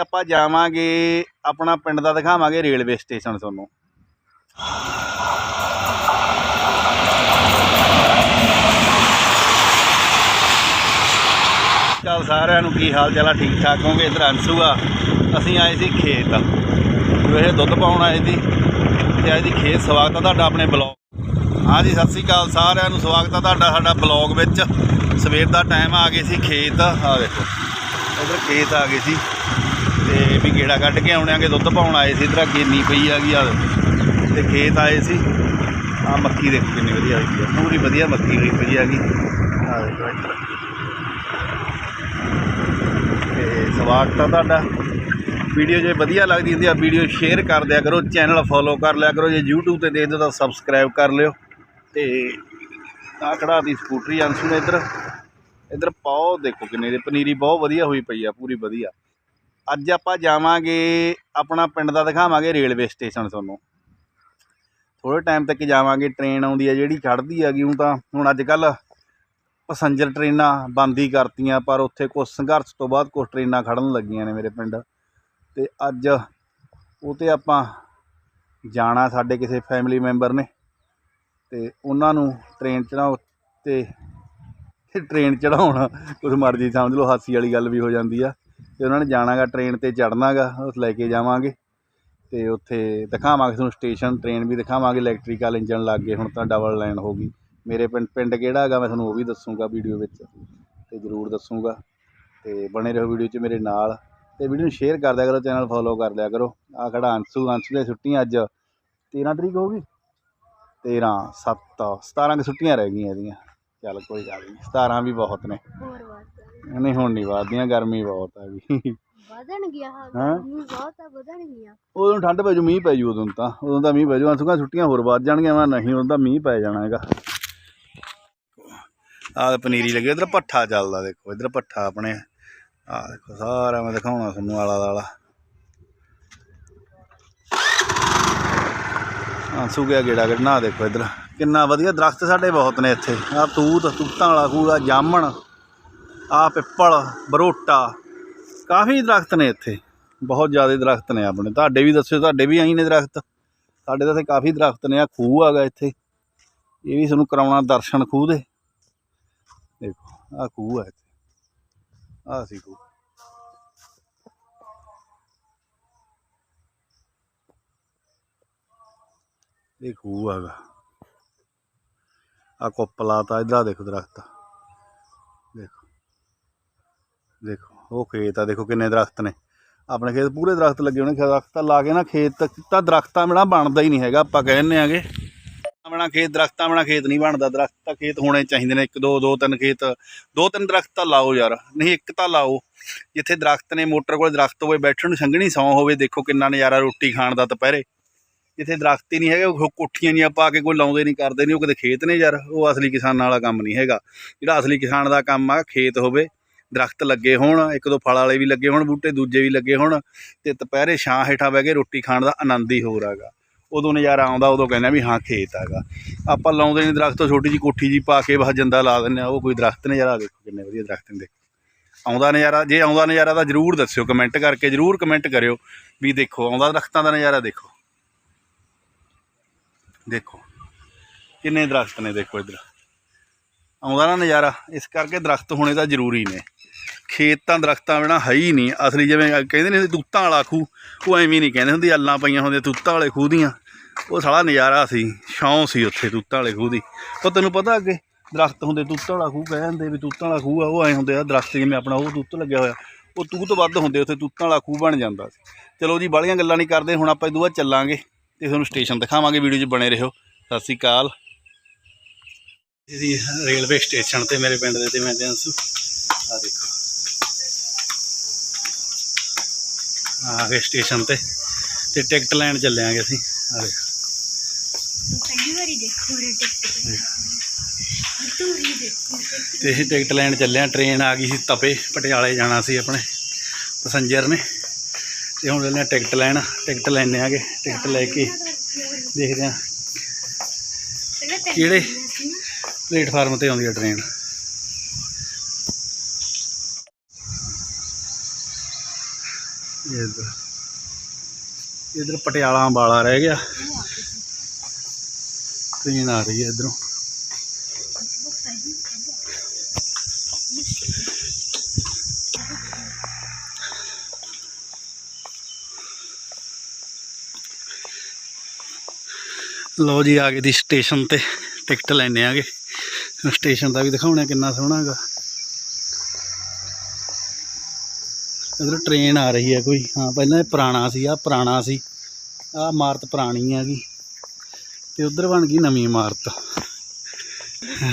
ਆਪਾਂ ਜਾਵਾਂਗੇ, ਆਪਣਾ ਪਿੰਡ ਦਾ ਦਿਖਾਵਾਂਗੇ ਰੇਲਵੇ ਸਟੇਸ਼ਨ ਤੁਹਾਨੂੰ। ਚੱਲ ਸਾਰਿਆਂ ਨੂੰ ਕੀ ਹਾਲ ਚਾਲ ਆ? ਠੀਕ ਠਾਕ ਹੋਗੇ ਇਧਰ ਅੰਸੂ ਆ। ਅਸੀਂ ਆਏ ਸੀ ਖੇਤ। ਇਹ ਦੁੱਧ ਪਾਉਣ ਆਏ ਸੀ ਤੇ ਅੱਜ ਦੀ ਖੇਤ। ਸਵਾਗਤ ਆ ਤੁਹਾਡਾ ਆਪਣੇ ਬਲੌਗ ਹਾਂਜੀ ਸਤਿ ਸ੍ਰੀ ਅਕਾਲ ਸਾਰਿਆਂ ਨੂੰ। ਸਵਾਗਤ ਆ ਤੁਹਾਡਾ ਸਾਡਾ ਬਲੌਗ ਵਿੱਚ। ਸਵੇਰ ਦਾ ਟਾਈਮ ਆ ਗਏ ਸੀ ਖੇਤ। ਆ ਦੇਖੋ ਇਧਰ ਖੇਤ ਆ ਗਏ ਸੀ। ਤੇ ਵੀ ਗੇੜਾ ਕੱਢ ਕੇ ਆਉਣਾਂਗੇ ਦੁੱਧ ਪਾਉਣ ਆਏ ਸੀ, ਇਧਰ ਗੇਨੀ ਪਈ ਆ ਗਈ ਆ, ਤੇ ਖੇਤ ਆਏ ਸੀ। ਆ ਮੱਕੀ ਦੇਖੋ ਕਿੰਨੀ ਵਧੀਆ ਹੋਈ ਆ, ਪੂਰੀ ਵਧੀਆ ਮੱਕੀ ਹੋਈ ਪਈ ਆ ਗਈ। ਆ ਦੇਖੋ ਇੱਧਰ। ਤੇ ਸਵਾਗਤ ਆ ਤੁਹਾਡਾ। ਵੀਡੀਓ ਜੇ ਵਧੀਆ ਲੱਗਦੀ ਹੁੰਦੀ ਆ, ਵੀਡੀਓ ਸ਼ੇਅਰ ਕਰ ਦਿਆ ਕਰੋ, ਚੈਨਲ ਫੋਲੋ ਕਰ ਲਿਆ ਕਰੋ, ਜੇ YouTube ਤੇ ਦੇਖਦੇ ਹੋ ਤਾਂ ਸਬਸਕ੍ਰਾਈਬ ਕਰ ਲਿਓ। ਤੇ ਆ ਖੜਾ ਦੀ ਸਕੂਟਰੀ, ਅੰਸ਼ੂ ਨੇ ਇੱਧਰ। ਇੱਧਰ ਪਾਓ ਦੇਖੋ ਕਿੰਨੇ ਦੀ ਪਨੀਰੀ ਬਹੁਤ ਵਧੀਆ ਹੋਈ ਪਈ ਆ, ਪੂਰੀ ਵਧੀਆ। ਅੱਜ ਆਪਾਂ ਜਾਵਾਂਗੇ, ਆਪਣਾ ਪਿੰਡ ਦਾ ਦਿਖਾਵਾਂਗੇ ਰੇਲਵੇ ਸਟੇਸ਼ਨ ਤੁਹਾਨੂੰ। ਥੋੜੇ ਟਾਈਮ ਤੱਕ ਜਾਵਾਂਗੇ ਟ੍ਰੇਨ ਆਉਂਦੀ ਹੈ ਜਿਹੜੀ ਚੜ੍ਹਦੀ ਹੈਗੀ ਉਹ ਤਾਂ ਹੁਣ ਅੱਜ ਕੱਲ ਪੈਸੰਜਰ ਟ੍ਰੇਨਾਂ ਬੰਦ ਹੀ ਕਰਤੀਆਂ, ਪਰ ਉੱਥੇ ਕੁਝ ਸੰਘਰਸ਼ ਤੋਂ ਬਾਅਦ ਕੁਝ ਟ੍ਰੇਨਾਂ ਖੜਨ ਲੱਗੀਆਂ ਨੇ ਮੇਰੇ ਪਿੰਡ। ਤੇ ਅੱਜ ਉਹ 'ਤੇ ਆਪਾਂ ਜਾਣਾ ਸਾਡੇ ਕਿਸੇ ਫੈਮਿਲੀ ਮੈਂਬਰ ਨੇ, ਤੇ ਉਹਨਾਂ ਨੂੰ ਟ੍ਰੇਨ ਚੜਾਉ ਤੇ ਟ੍ਰੇਨ ਚੜਾਉਣਾ ਕੁਝ ਮਰਜ਼ੀ ਸਮਝ ਲਓ, ਹਾਸੀ ਵਾਲੀ ਗੱਲ ਵੀ ਹੋ ਜਾਂਦੀ ਆ। ਅਤੇ ਉਹਨਾਂ ਨੇ ਜਾਣਾਗਾ ਟ੍ਰੇਨ ਤੇ ਚੜਨਾਗਾ ਉਸ ਲੈ ਕੇ ਜਾਵਾਂਗੇ। ਅਤੇ ਉੱਥੇ ਦਿਖਾਵਾਂਗੇ ਤੁਹਾਨੂੰ ਸਟੇਸ਼ਨ ਟ੍ਰੇਨ ਵੀ ਦਿਖਾਵਾਂਗੇ ਇਲੈਕਟ੍ਰੀਕਲ ਇੰਜਣ ਲੱਗ ਗਏ, ਹੁਣ ਤਾਂ ਡਬਲ ਲਾਈਨ ਹੋ ਗਈ। ਮੇਰੇ ਪਿੰਡ ਪਿੰਡ ਕਿਹੜਾ ਹੈਗਾ, ਮੈਂ ਤੁਹਾਨੂੰ ਉਹ ਵੀ ਦੱਸੂੰਗਾ ਵੀਡੀਓ ਵਿੱਚ ਅਤੇ ਜ਼ਰੂਰ ਦੱਸੂੰਗਾ। ਅਤੇ ਬਣੇ ਰਹੋ ਵੀਡੀਓ 'ਚ ਮੇਰੇ ਨਾਲ ਅਤੇ ਵੀਡੀਓ ਨੂੰ ਸ਼ੇਅਰ ਕਰ ਦਿਆ ਕਰੋ ਚੈਨਲ ਫੋਲੋ ਕਰ ਲਿਆ ਕਰੋ। ਆਹ ਖੜਾ ਅੰਸ਼ੂ ਅੰਸ਼ੂ ਦੀਆਂ ਛੁੱਟੀਆਂ ਅੱਜ 13 ਤਰੀਕ ਹੋ ਗਈ 13 7 17 ਕੁ ਛੁੱਟੀਆਂ ਰਹਿ ਗਈਆਂ ਇਹਦੀਆਂ। ਚੱਲ ਕੋਈ ਗੱਲ ਨਹੀਂ 17 ਵੀ ਬਹੁਤ ਨੇ। ਹੋਰ ਨਹੀਂ ਹੁਣ ਨਹੀਂ ਵੱਧਦੀਆਂ ਗਰਮੀ ਬਹੁਤ ਆ ਗਈ। ਵਧਣ ਗਿਆ ਹੈਂ? ਗਰਮੀ ਬਹੁਤ ਆ ਵਧਣ ਗਿਆ ਉਦੋਂ ਠੰਡ ਪੈ ਜੂ ਮੀਂਹ ਪੈ ਜੂ ਉਦੋਂ ਤਾਂ। ਉਦੋਂ ਤਾਂ ਮੀਂਹ ਪੈ ਜੂ ਅੰਸ਼ੂ ਛੁੱਟੀਆਂ ਹੋਰ ਵੱਧ ਜਾਣਗੀਆਂ ਮੈਂ ਨਹੀਂ ਉਦੋਂ ਤਾਂ ਮੀਂਹ ਪੈ ਜਾਣਾ ਹੈਗਾ। ਆਹ ਪਨੀਰੀ ਲੱਗੀ ਇਧਰ ਪੱਠਾ ਚੱਲਦਾ ਦੇਖੋ ਇਧਰ ਪੱਠਾ ਆਪਣੇ। ਆਹ ਦੇਖੋ ਸਾਰਾ ਮੈਂ ਦਿਖਾਉਣਾ ਤੁਹਾਨੂੰ ਆਲਾ ਦਾਲਾ। ਆਂਸੂ ਗਿਆ ਗੇੜਾ ਕੱਢਣਾ ਆਹ ਦੇਖੋ ਇਧਰ। ਕਿੰਨਾ ਵਧੀਆ ਦਰਖਤ ਸਾਡੇ ਬਹੁਤ ਨੇ ਇੱਥੇ। ਆਹ ਤੂਤ, ਤੂਤਾਂ ਵਾਲਾ ਖੂਹ ਆ, ਜਾਮਣ, ਆਹ ਪਿੱਪਲ, ਬਰੋਟਾ, ਕਾਫੀ ਦਰਖਤ ਨੇ ਇੱਥੇ। ਬਹੁਤ ਜ਼ਿਆਦਾ ਦਰਖਤ ਨੇ ਆਪਣੇ। ਤੁਹਾਡੇ ਵੀ ਦੱਸਿਓ, ਤੁਹਾਡੇ ਵੀ ਆਈ ਨੇ ਦਰਖਤ। ਸਾਡੇ ਤਾਂ ਇੱਥੇ ਕਾਫੀ ਦਰਖਤ ਨੇ। ਆ ਖੂਹ ਹੈਗਾ ਇੱਥੇ। ਇਹ ਵੀ ਤੁਹਾਨੂੰ ਕਰਾਉਣਾ ਦਰਸ਼ਨ ਖੂਹ ਦੇ। ਦੇਖੋ, ਆਹ ਖੂਹ ਆ ਇੱਥੇ। ਆਹ ਸੀ ਖੂਹ। ਇਹ ਖੂਹ ਹੈਗਾ। ਆ ਕੋਪਲਾ ਤਾਂ ਇਧਰ ਦੇਖੋ ਦਰਖਤ। ਦੇਖੋ। ਦੇਖੋ, ਉਹ ਖੇਤ ਆ, ਦੇਖੋ ਕਿੰਨੇ ਦਰਖਤ ਨੇ। ਆਪਣੇ ਖੇਤ ਪੂਰੇ ਦਰਖਤ ਲੱਗੇ ਹੋਣੇ ਦਰਖਤਾਂ ਲਾ ਕੇ ਨਾ ਖੇਤ ਤਾਂ ਦਰਖਤਾਂ ਬਿਨਾ ਬਣਦਾ ਹੀ ਨਹੀਂ ਹੈਗਾ, ਆਪਾਂ ਕਹਿੰਦੇ ਆਗੇ। ਬਿਨਾ ਖੇਤ, ਦਰਖਤਾਂ ਬਿਨਾ ਖੇਤ ਨਹੀਂ ਬਣਦਾ, ਦਰਖਤ ਤਾਂ ਖੇਤ ਹੋਣੇ ਚਾਹੀਦੇ ਨੇ, ਇੱਕ, ਦੋ ਦੋ, ਤਿੰਨ ਖੇਤ, ਦੋ, ਤਿੰਨ ਦਰਖਤ ਤਾਂ ਲਾਓ ਯਾਰ, ਨਹੀਂ ਇੱਕ ਤਾਂ ਲਾਓ। ਜਿੱਥੇ ਦਰਖਤ ਨੇ, ਮੋਟਰ ਕੋਲ ਦਰਖਤ ਹੋਵੇ, ਬੈਠਣ ਨੂੰ ਸੰਘਣੀ ਸੌਂ ਹੋਵੇ, ਦੇਖੋ ਕਿੰਨਾ ਨਜ਼ਾਰਾ ਰੋਟੀ ਖਾਣ ਦਾ ਦੁਪਹਿਰੇ। ਜਿੱਥੇ ਦਰਖਤ ਹੀ ਨਹੀਂ ਹੈਗੇ, ਉਹ ਕੋਠੀਆਂ ਨਹੀਂ ਪਾ ਕੇ ਕੋਈ ਲਾਉਂਦੇ ਨਹੀਂ, ਕਰਦੇ ਨਹੀਂ, ਉਹ ਕਿਤੇ ਖੇਤ ਨੇ ਯਾਰ, ਉਹ ਅਸਲੀ ਕਿਸਾਨਾਂ ਵਾਲਾ ਕੰਮ ਨਹੀਂ ਹੈਗਾ। ਜਿਹੜਾ ਅਸਲੀ ਕਿਸਾਨ ਦਾ ਕੰਮ ਆ, ਖੇਤ ਹੋਵੇ, ਦਰਖਤ ਲੱਗੇ ਹੋਣ, ਇੱਕ ਦੋ ਫਲ ਵਾਲੇ ਵੀ ਲੱਗੇ ਹੋਣ, ਬੂਟੇ ਦੂਜੇ ਵੀ ਲੱਗੇ ਹੋਣ, ਤੇ ਦੁਪਹਿਰੇ ਛਾਂ ਹੇਠਾਂ ਬਹਿ ਕੇ ਰੋਟੀ ਖਾਣ ਦਾ ਆਨੰਦ ਹੀ ਹੋਰ ਹੈਗਾ। ਉਦੋਂ ਨਜ਼ਾਰਾ ਆਉਂਦਾ, ਉਦੋਂ ਕਹਿੰਦੇ ਵੀ ਹਾਂ, ਖੇਤ ਹੈਗਾ। ਆਪਾਂ ਲਾਉਂਦੇ ਨਹੀਂ ਦਰਖਤ, ਛੋਟੀ ਜੀ ਕੋਠੀ ਜੀ ਪਾ ਕੇ ਬਸ ਜੰਦਾ ਲਾ ਦਿੰਦੇ ਆ, ਉਹ ਕੋਈ ਦਰਖਤ ਨਜ਼ਾਰਾ ਦੇਖੋ ਕਿੰਨੇ ਵਧੀਆ ਦਰਖਤ ਨੇ, ਦੇਖੋ। ਆਉਂਦਾ ਨਜ਼ਾਰਾ, ਜੇ ਆਉਂਦਾ ਨਜ਼ਾਰਾ ਤਾਂ ਜਰੂਰ ਦੱਸਿਓ, ਕਮੈਂਟ ਕਰਕੇ ਜਰੂਰ ਕਮੈਂਟ ਕਰਿਓ ਵੀ ਦੇਖੋ, ਆਉਂਦਾ ਦਰਖਤਾਂ ਦਾ ਨਜ਼ਾਰਾ ਦੇਖੋ। ਦੇਖੋ। ਕਿੰਨੇ ਦਰਖਤ ਨੇ ਦੇਖੋ ਇੱਧਰ। ਆਉਂਦਾ ਨਾ ਨਜ਼ਾਰਾ। ਇਸ ਕਰਕੇ ਦਰਖਤ ਹੋਣੇ ਤਾਂ ਜ਼ਰੂਰੀ ਨੇ। ਖੇਤ ਤਾਂ ਦਰਖਤਾਂ ਬਿਨਾ ਹੈ ਹੀ ਨਹੀਂ। ਅਸਲੀ ਜਿਵੇਂ ਕਹਿੰਦੇ ਨੇ ਤੂਤਾਂ ਵਾਲਾ ਖੂਹ, ਉਹ ਐਵੇਂ ਨਹੀਂ ਕਹਿੰਦੇ ਹੁੰਦੇ। ਅੱਲਾਂ ਪਈਆਂ ਹੁੰਦੀਆਂ ਤੂਤਾਂ ਵਾਲੇ ਖੂਹ ਦੀਆਂ। ਉਹ ਸਾਲਾ ਨਜ਼ਾਰਾ ਸੀ ਛਾਂ ਸੀ ਉੱਥੇ ਤੂਤਾਂ ਵਾਲੇ ਖੂਹ ਦੀ। ਉਹ ਤੈਨੂੰ ਪਤਾ ਅੱਗੇ ਦਰਖਤ ਹੁੰਦੇ ਤੂਤਾਂ ਵਾਲਾ ਖੂਹ ਕਹਿੰਦੇ ਵੀ ਤੂਤਾਂ ਵਾਲਾ ਖੂਹ ਆ, ਉਹ ਐ ਹੁੰਦੇ ਆ ਦਰਖਤ ਜਿਵੇਂ ਆਪਣਾ ਉਹ ਤੂਤ ਲੱਗਿਆ ਹੋਇਆ। ਉਹ ਤੂਤ ਵੱਧ ਹੁੰਦੇ ਉੱਥੇ ਤੂਤਾਂ ਵਾਲਾ ਖੂਹ ਬਣ ਜਾਂਦਾ ਸੀ। ਚਲੋ ਜੀ, ਬਾਹਲੀਆਂ ਗੱਲਾਂ ਨਹੀਂ ਕਰਦੇ, ਹੁਣ ਆਪਾਂ ਇਹ ਦੂਆ ਚੱਲਾਂਗੇ। ਤੇ ਤੁਹਾਨੂੰ ਸਟੇਸ਼ਨ ਦਿਖਾਵਾਂਗੇ ਵੀਡੀਓ 'ਚ ਬਣੇ ਰਹੋ। ਸਤਿ ਸ੍ਰੀ ਅਕਾਲ। ਇਹਦੀ ਰੇਲਵੇ ਸਟੇਸ਼ਨ ਤੇ ਮੇਰੇ ਪਿੰਡ ਦੇ ਤੇ ਮੈਂ ਅੰਸੂ ਆ ਦੇਖੋ। ਆ ਗਏ ਸਟੇਸ਼ਨ ਤੇ ਤੇ ਟਿਕਟ ਲੈਣ ਚੱਲੇ ਆਂਗੇ ਅਸੀਂ। ਆ ਦੇਖੋ। ਪਹਿਲੀ ਵਾਰੀ ਦੇਖੋ ਰੇ ਟਿਕਟ ਤੂੰ। ਇਹ ਟਿਕਟ ਲੈਣ ਚੱਲੇ ਆ ਟ੍ਰੇਨ ਆ ਗਈ ਸੀ ਤਪੇ ਪਟਿਆਲੇ ਜਾਣਾ ਸੀ ਆਪਣੇ। ਪੈਸੰਜਰ ਨੇ। ਤੇ ਹੁਣ ਲੈਣੇ ਟਿਕਟ ਲੈਣ, ਟਿਕਟ ਲੈਣੇ ਆਗੇ, ਟਿਕਟ ਲੈ ਕੇ ਦੇਖਦੇ ਆ ਕਿਹੜੇ ਪਲੇਟਫਾਰਮ ਤੇ ਆਉਂਦੀ ਹੈ ਟ੍ਰੇਨ? ਇਹ ਇੱਧਰ ਇੱਧਰ ਪਟਿਆਲਾ ਅੰਬਾਲਾ ਰਹਿ ਗਿਆ। ਟ੍ਰੇਨ ਆ ਰਹੀ ਹੈ ਇੱਧਰੋਂ। ਲਓ ਜੀ, ਆ ਗਏ ਦੀ ਸਟੇਸ਼ਨ ਤੇ, ਟਿਕਟ ਲੈਣੇ ਆਗੇ। ਸਟੇਸ਼ਨ ਦਾ ਵੀ ਦਿਖਾਉਣਾ ਕਿੰਨਾ ਸੋਹਣਾ ਹੈਗਾ। ਇਧਰ ਟ੍ਰੇਨ ਆ ਰਹੀ ਹੈ ਕੋਈ। ਹਾਂ, ਪਹਿਲਾਂ ਇਹ ਪੁਰਾਣਾ ਸੀ ਆ ਪੁਰਾਣਾ ਸੀ। ਆ ਇਮਾਰਤ ਪੁਰਾਣੀ ਹੈਗੀ ਤੇ ਉਧਰ ਬਣ ਗਈ ਨਵੀਂ ਇਮਾਰਤ।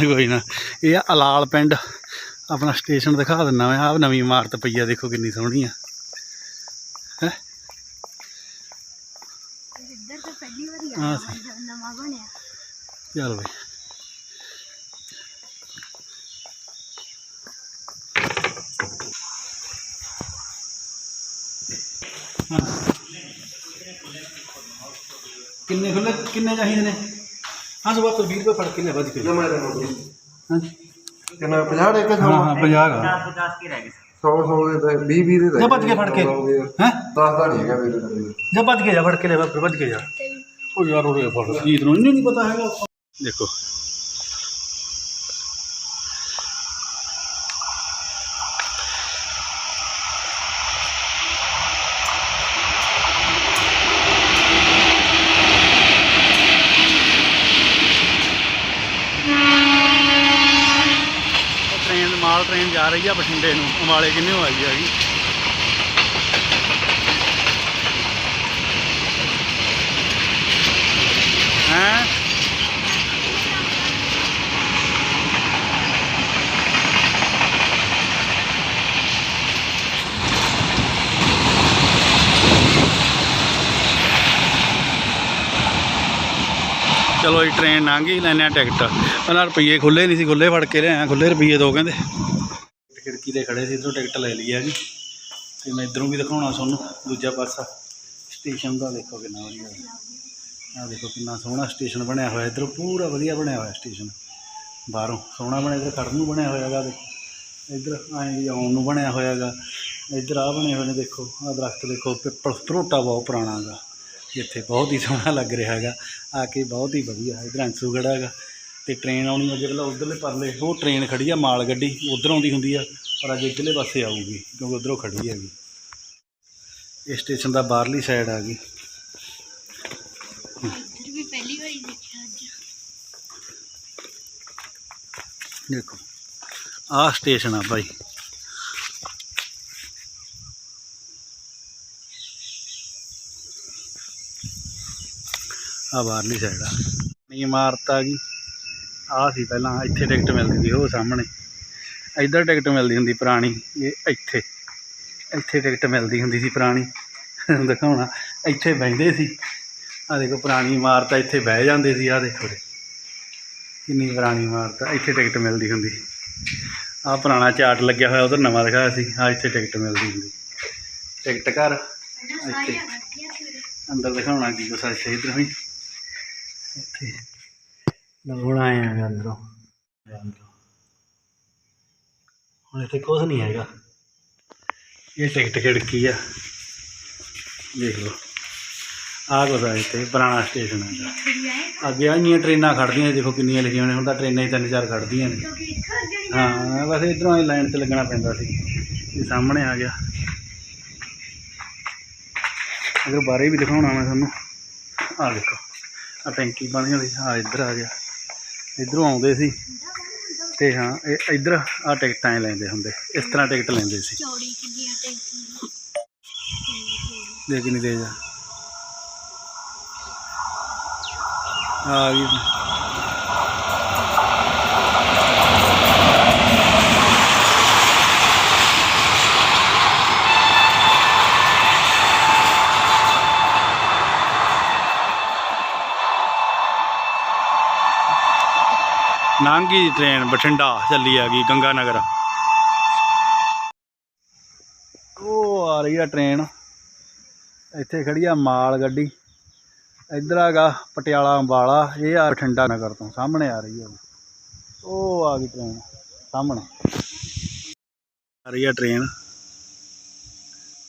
ਕੋਈ ਨਾ, ਇਹ ਆ ਅਲਾਲ ਪਿੰਡ। ਆਪਣਾ ਸਟੇਸ਼ਨ ਦਿਖਾ ਦਿੰਨਾ ਮੈਂ। ਆ ਨਵੀਂ ਇਮਾਰਤ ਪਈ ਆ, ਦੇਖੋ ਕਿੰਨੀ ਸੋਹਣੀ ਆ। ਇੱਧਰ ਤਾਂ ਪਹਿਲੀ ਵਾਰੀ ਹਾਂ। ਆਇਆ ਸੀ। ਜਦ ਨਵਾਂ ਬਣਿਆ। ਚੱਲ ਬਈ। ਹਾਂ। ਕਿੰਨੇ ਖੁੱਲੇ ਕਿੰਨੇ ਚਾਹੀਦੇ ਨੇ? ਹਾਂ ਸੁਬਾ ਤੋਂ 20 ਰੁਪਏ ਫੜ ਕੇ ਲੈ ਵੱਧ ਕੇ ਹਾਂ ਕਿੰਨਾ 50 ਦੇ ਕੇ ਹਾਂ ਹਾਂ 50 ਗਾ 100 100 ਦੇ 20 20 ਦੇ ਜਾ ਭੱਜ ਕੇ ਫੜ ਕੇ। ਹੈ? 10 ਦਾ ਨਹੀਂ ਹੈਗਾ ਮੇਰੇ ਕੋਲ। ਜਾ ਭੱਜ ਕੇ ਜਾ ਫੜ ਕੇ ਲੈ ਫਿਰ ਭੱਜ ਕੇ ਜਾ। ਉਹ ਯਾਰ ਉਹ ਫੜ ਗੀਤ ਨੂੰ ਨਹੀਂ ਪਤਾ ਹੈਗਾ। ਦੇਖੋ ਟ੍ਰੇਨ ਜਾ ਰਹੀ ਆ ਬਠਿੰਡੇ ਨੂੰ, ਅੰਬਾਲੇ ਕਿੰਨੇ ਆਈ ਹੈਗੀ? ਹੈਂ? ਚਲੋ ਜੀ ਟ੍ਰੇਨ ਲੰਘ ਗਈ ਲੈਣੇ ਟਿਕਟ। ਉਹਨਾਂ ਰੁਪਈਏ ਖੁੱਲੇ ਨਹੀਂ ਸੀ ਖੁੱਲੇ ਫੜ ਕੇ ਲਿਆ ਖੁੱਲੇ ਰੁਪਈਏ ਦੋ ਕਹਿੰਦੇ। ਤੇ ਖੜੇ ਸੀ, ਇਧਰੋਂ ਟਿਕਟ ਲੈ ਲਈ ਹੈਗੀ। ਤੇ ਮੈਂ ਇਧਰੋਂ ਵੀ ਦਿਖਾਉਣਾ ਤੁਹਾਨੂੰ, ਦੂਜਾ ਪਾਸਾ। ਸਟੇਸ਼ਨ ਦਾ ਦੇਖੋ ਕਿੰਨਾ ਵਧੀਆ। ਆ ਦੇਖੋ ਕਿੰਨਾ ਸੋਹਣਾ ਸਟੇਸ਼ਨ ਬਣਿਆ ਹੋਇਆ, ਇਧਰੋਂ ਪੂਰਾ ਵਧੀਆ ਬਣਿਆ ਹੋਇਆ ਸਟੇਸ਼ਨ। ਬਾਹਰੋਂ ਸੋਹਣਾ ਬਣਿਆ, ਇਧਰ ਖੜਨ ਨੂੰ ਬਣਿਆ ਹੋਇਆ ਹੈਗਾ ਦੇਖੋ। ਇਧਰ ਐਂ ਆਉਣ ਨੂੰ ਬਣਿਆ ਹੋਇਆ ਹੈਗਾ ਇਧਰ ਆ ਬਣੇ ਹੋਏ ਨੇ, ਦੇਖੋ ਆ ਦਰਖਤ ਦੇਖੋ, ਪਿੱਪਲ ਭਰੋਟਾ ਬਹੁਤ ਪੁਰਾਣਾ ਹੈਗਾ। ਇੱਥੇ ਬਹੁਤ ਹੀ ਸੋਹਣਾ ਲੱਗ ਰਿਹਾ ਹੈਗਾ। ਆ ਕੇ ਬਹੁਤ ਹੀ ਵਧੀਆ, ਇਧਰ ਅੰਸੂਗੜਾ ਹੈਗਾ। ਤੇ ਟ੍ਰੇਨ ਆਉਣੀ ਅੱਗੇ ਪਹਿਲਾਂ ਉਧਰਲੇ ਪਰਲੇ ਉਹ ਟ੍ਰੇਨ ਖੜੀ ਆ ਮਾਲ ਗੱਡੀ ਉਧਰ ਆਉਂਦੀ ਹੁੰਦੀ ਆ ਪਰ ਅੱਜ ਇੱਧਰਲੇ ਪਾਸੇ ਆਊਗੀ ਕਿਉਂਕਿ ਉਧਰੋਂ ਖੜੀ ਹੈਗੀ ਇਹ ਸਟੇਸ਼ਨ ਦਾ ਬਾਹਰਲੀ ਸਾਈਡ ਆ ਗਈ ਇੱਧਰ ਵੀ ਪਹਿਲੀ ਵਾਰੀ ਦੇਖਿਆ ਅੱਜ। ਦੇਖੋ ਆਹ ਸਟੇਸ਼ਨ ਆ ਭਾਈ ਆ ਬਾਹਰਲੀ ਸਾਈਡ ਆ। ਇਮਾਰਤ ਆ ਗਈ ਆ ਸੀ ਪਹਿਲਾਂ, ਇੱਥੇ ਟਿਕਟ ਮਿਲਦੀ ਸੀ ਉਹ ਸਾਹਮਣੇ। ਇੱਧਰ ਟਿਕਟ ਮਿਲਦੀ ਹੁੰਦੀ ਪੁਰਾਣੀ, ਇਹ ਇੱਥੇ। ਇੱਥੇ ਟਿਕਟ ਮਿਲਦੀ ਹੁੰਦੀ ਸੀ ਪੁਰਾਣੀ। ਦਿਖਾਉਣਾ, ਇੱਥੇ ਬਹਿੰਦੇ ਸੀ। ਆ ਦੇਖੋ, ਪੁਰਾਣੀ ਇਮਾਰਤ ਇੱਥੇ ਬਹਿ ਜਾਂਦੇ ਸੀ ਆ ਦੇਖੋ ਕਿੰਨੀ ਪੁਰਾਣੀ ਇਮਾਰਤ ਆ ਇੱਥੇ ਟਿਕਟ ਮਿਲਦੀ ਹੁੰਦੀ ਆ ਪੁਰਾਣਾ ਚਾਰਟ ਲੱਗਿਆ ਹੋਇਆ, ਉਧਰ ਨਵਾਂ ਦਿਖਾਇਆ ਸੀ। ਆ ਇੱਥੇ ਟਿਕਟ ਮਿਲਦੀ ਹੁੰਦੀ। ਟਿਕਟ ਘਰ, ਇੱਥੇ। ਅੰਦਰ ਦਿਖਾਉਣਾ ਕੀ ਕੁਛ ਆ, ਇੱਥੇ, ਇੱਧਰ ਵੀ। ਇੱਥੇ। ਹੁਣ ਆਏ ਆ ਅੰਦਰੋਂ। ਅੰਦਰੋਂ। ਹੁਣ ਇੱਥੇ ਕੁਝ ਨਹੀਂ ਹੈਗਾ। ਇਹ ਟਿਕਟ ਖਿੜਕੀ ਆ। ਦੇਖ ਲਓ। ਆਹ ਕੁਛ ਇੱਥੇ, ਪੁਰਾਣਾ ਸਟੇਸ਼ਨ ਹੈਗਾ ਅੱਗੇ ਆਈਆਂ ਇੰਨੀਆਂ ਟ੍ਰੇਨਾਂ ਖੜਦੀਆਂ ਦੇਖੋ ਕਿੰਨੀਆਂ ਲਿਖੀਆਂ ਨੇ। ਹੁਣ ਤਾਂ ਟ੍ਰੇਨਾਂ ਹੀ ਤਿੰਨ ਚਾਰ ਖੜਦੀਆਂ ਨੇ। ਹਾਂ ਵੈਸੇ ਇਧਰੋਂ ਹੀ ਲਾਈਨ ਤੇ ਲੱਗਣਾ ਪੈਂਦਾ ਸੀ। ਇਹ ਸਾਹਮਣੇ ਆ ਗਿਆ। ਅਗਰ ਬਾਰੇ ਵੀ ਦਿਖਾਉਣਾ ਮੈਂ ਤੁਹਾਨੂੰ ਆ ਦੇਖੋ। ਆ ਟੈਂਕੀ ਬਣੀ ਹੋਈ ਆ ਇੱਧਰ ਆ ਗਿਆ। ਇਧਰੋਂ ਆਉਂਦੇ ਸੀ ਤੇ ਹਾਂ ਇਹ ਇੱਧਰ ਆ ਟਿਕਟਾਂ ਹੀ ਲੈਂਦੇ ਹੁੰਦੇ ਇਸ ਤਰ੍ਹਾਂ ਟਿਕਟ ਲੈਂਦੇ ਸੀ। ਚੌੜੀ ਕਿੰਨੀਆਂ ਟੈਂਕੀਆਂ ਦੇਖ ਕਿੰਨੀ ਤੇਜ਼ ਆ। ਆ ਗਈ। ਨਾਂਗੀ ਟ੍ਰੇਨ ਬਠਿੰਡਾ ਚੱਲੀ ਆ ਗਈ ਗੰਗਾ ਨਗਰ ਉਹ ਆ ਰਹੀ ਆ ਟ੍ਰੇਨ ਇੱਥੇ ਖੜੀ ਆ ਮਾਲ ਗੱਡੀ। ਇੱਧਰ ਹੈਗਾ ਪਟਿਆਲਾ ਅੰਬਾਲਾ, ਇਹ ਆ ਬਠਿੰਡਾ ਨਗਰ ਤੋਂ, ਸਾਹਮਣੇ ਆ ਰਹੀ ਆ ਉਹ ਆ ਗਈ ਟ੍ਰੇਨ ਸਾਹਮਣੇ। ਆ ਰਹੀ ਆ ਟ੍ਰੇਨ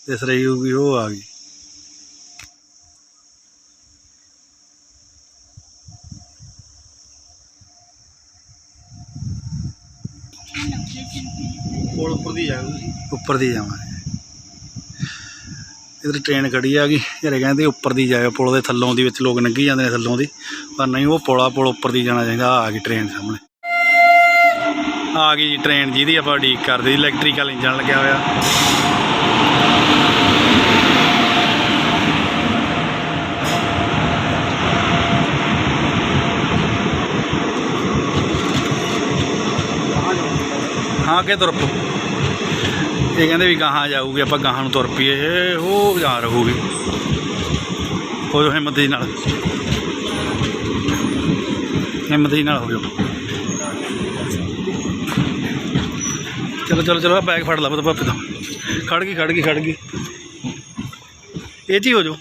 ਦਿਸ ਰਹੀ ਹੋਊਗੀ, ਉਹ ਆ ਗਈ। ਕੋਲ ਉੱਪਰ ਦੀ ਜਾਵਾਂਗੇ ਇਧਰ ਟ੍ਰੇਨ ਖੜੀ ਆ ਗਈ। ਯਾਰੇ ਕਹਿੰਦੇ ਉੱਪਰ ਦੀ ਜਾਵੇ ਪੁਲ ਦੇ ਥੱਲੋਂ ਦੀ ਵਿੱਚ ਲੋਕ ਲੰਘੀ ਜਾਂਦੇ ਨੇ ਥੱਲੋਂ ਦੀ। ਪਰ ਨਹੀਂ, ਉਹ ਪੁਲਾ ਪੁਲ ਉੱਪਰ ਦੀ ਜਾਣਾ ਚਾਹੀਦਾ। ਆ ਗਈ ਟ੍ਰੇਨ ਸਾਹਮਣੇ। ਆ ਗਈ ਜੀ ਟ੍ਰੇਨ ਜਿਹਦੀ ਆਪਾਂ ਉਡੀਕ ਕਰਦੇ ਸੀ ਇਲੈਕਟ੍ਰੀਕਲ ਇੰਜਨ ਲੱਗਿਆ ਹੋਇਆ। ਹਾਂ ਕੇ ਤੁਰ ਇਹ ਕਹਿੰਦੇ ਵੀ ਗਾਹਾਂ ਜਾਊਗੀ, ਆਪਾਂ ਗਾਹਾਂ ਨੂੰ ਤੁਰ ਪਈਏ ਉਹ ਜਾ ਰਹੂਗੀ। ਹੋ ਜਾਓ ਹਿੰਮਤ ਜੀ ਨਾਲ। ਹਿੰਮਤ ਜੀ ਨਾਲ ਹੋ ਜਾਓ। ਚਲੋ ਚਲੋ ਚਲੋ ਆਹ ਬੈਗ ਫੜ ਲਾ ਪਤਾ ਪਾਪੇ ਤੋਂ। ਖੜ ਗਈ ਖੜ ਗਈ ਖੜ ਗਈ। ਇਹ 'ਚ ਹੀ ਹੋ ਜਾਓ।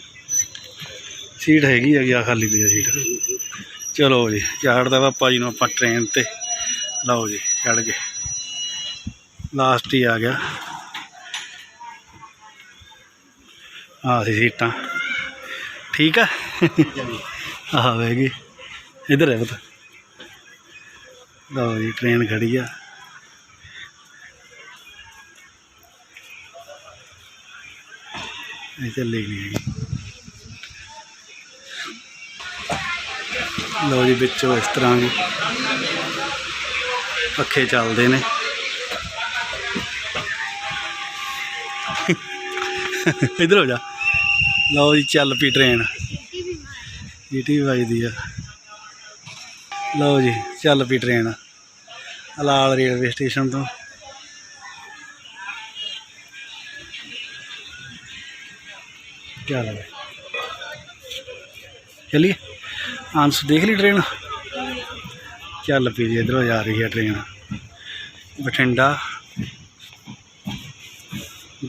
ਸੀਟ ਹੈਗੀ ਹੈਗੀ ਆ ਖਾਲੀ ਪਈ ਆ ਸੀਟ। ਚਲੋ ਜੀ ਚਾੜਦਾ ਪਾਪਾ ਜੀ ਨੂੰ ਆਪਾਂ ਟ੍ਰੇਨ ਤੇ। ਲਓ ਜੀ ਚੜ ਗਏ। ਲਾਸਟ ਹੀ ਆ ਗਿਆ। ਆ ਸੀ ਸੀਟਾਂ। ਠੀਕ ਆ? ਆਹ ਵੇਗੀ ਇਧਰ ਹੈ ਪਤਾ। ਲਓ ਜੀ ਟ੍ਰੇਨ ਖੜੀ ਆ। ਇਹ ਚੱਲੀ ਨਹੀਂ ਹੈਗੀ ਲਓ ਜੀ, ਵਿੱਚੋਂ ਇਸ ਤਰ੍ਹਾਂ ਦੀ ਪੱਖੇ ਚੱਲਦੇ ਨੇ। ਇਧਰ ਹੋ ਜਾ। ਲਓ ਜੀ, ਚੱਲ ਪਈ ਟ੍ਰੇਨ ਜੀਟੀ ਵਜਦੀ ਆ। ਲਓ ਜੀ, ਚੱਲ ਪਈ ਟ੍ਰੇਨ ਲਾਲ ਰੇਲਵੇ ਸਟੇਸ਼ਨ ਤੋਂ। ਚੱਲ। ਬਈ ਚਲਿਏ। ਆਂਸ ਦੇਖ ਲਈ ਟ੍ਰੇਨ ਚੱਲ ਪਈ ਜੀ, ਇਧਰੋਂ ਜਾ ਰਹੀ ਹੈ ਟ੍ਰੇਨ ਬਠਿੰਡਾ।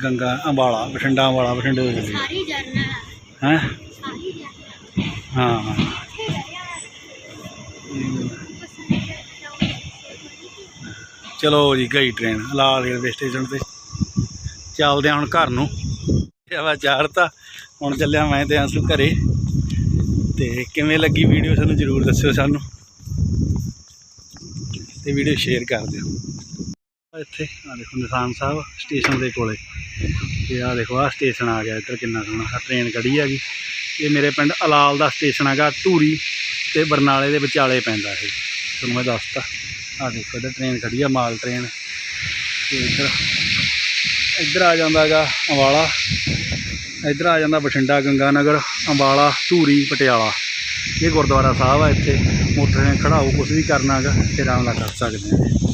ਗੰਗਾ, ਅੰਬਾਲਾ, ਬਠਿੰਡਾ ਅੰਬਾਲਾ, ਬਠਿੰਡੇ ਤੋਂ ਚੱਲੀ ਹੈ? ਹਾਂ। ਚਲੋ ਜੀ, ਗਈ ਟ੍ਰੇਨ ਲਾਲ ਰੇਲਵੇ ਸਟੇਸ਼ਨ ਤੇ। ਚੱਲਦੇ ਹਾਂ ਹੁਣ ਘਰ ਨੂੰ। ਹਵਾ ਚਾੜਤਾ ਹੁਣ ਚੱਲਿਆ ਮੈਂ ਤੇ ਅੰਸੂ ਘਰੇ। ਤੇ ਕਿਵੇਂ ਲੱਗੀ ਵੀਡੀਓ ਸਾਨੂੰ ਜਰੂਰ ਦੱਸਿਓ ਸਾਨੂੰ। ਤੇ ਵੀਡੀਓ ਸ਼ੇਅਰ ਕਰ ਦਿਓ। ਇੱਥੇ ਆ ਦੇਖੋ ਨਿਸ਼ਾਨ ਸਾਹਿਬ ਸਟੇਸ਼ਨ ਦੇ ਕੋਲੇ। ਤੇ ਆ ਦੇਖੋ ਆ ਸਟੇਸ਼ਨ ਆ ਗਿਆ ਇੱਧਰ, ਕਿੰਨਾ ਸੋਹਣਾ, ਆਹ ਟ੍ਰੇਨ ਖੜੀ ਹੈਗੀ। ਇਹ ਮੇਰੇ ਪਿੰਡ ਅਲਾਲ ਦਾ ਸਟੇਸ਼ਨ ਹੈਗਾ, ਧੂਰੀ ਤੇ ਬਰਨਾਲੇ ਦੇ ਵਿਚਾਲੇ ਪੈਂਦਾ ਇਹ। ਤੁਹਾਨੂੰ ਮੈਂ ਦੱਸਤਾ। ਆ ਦੇਖੋ, ਇੱਧਰ ਟ੍ਰੇਨ ਖੜੀ ਆ, ਮਾਲ ਟ੍ਰੇਨ ਤੇ ਇੱਧਰ ਇੱਧਰ ਆ ਜਾਂਦਾ ਹੈਗਾ ਅੰਬਾਲਾ। ਇੱਧਰ ਆ ਜਾਂਦਾ ਬਠਿੰਡਾ ਗੰਗਾ ਨਗਰ ਅੰਬਾਲਾ, ਧੂਰੀ, ਪਟਿਆਲਾ। ਇਹ ਗੁਰਦੁਆਰਾ ਸਾਹਿਬ ਆ ਇੱਥੇ। ਮੋਟਰਸਾਈਕਲ ਖੜਾਓ ਕੁਝ ਵੀ ਕਰਨਾ ਹੈਗਾ, ਤੇ ਆਰਾਮ ਨਾਲ ਕਰ ਸਕਦੇ ਹਾਂ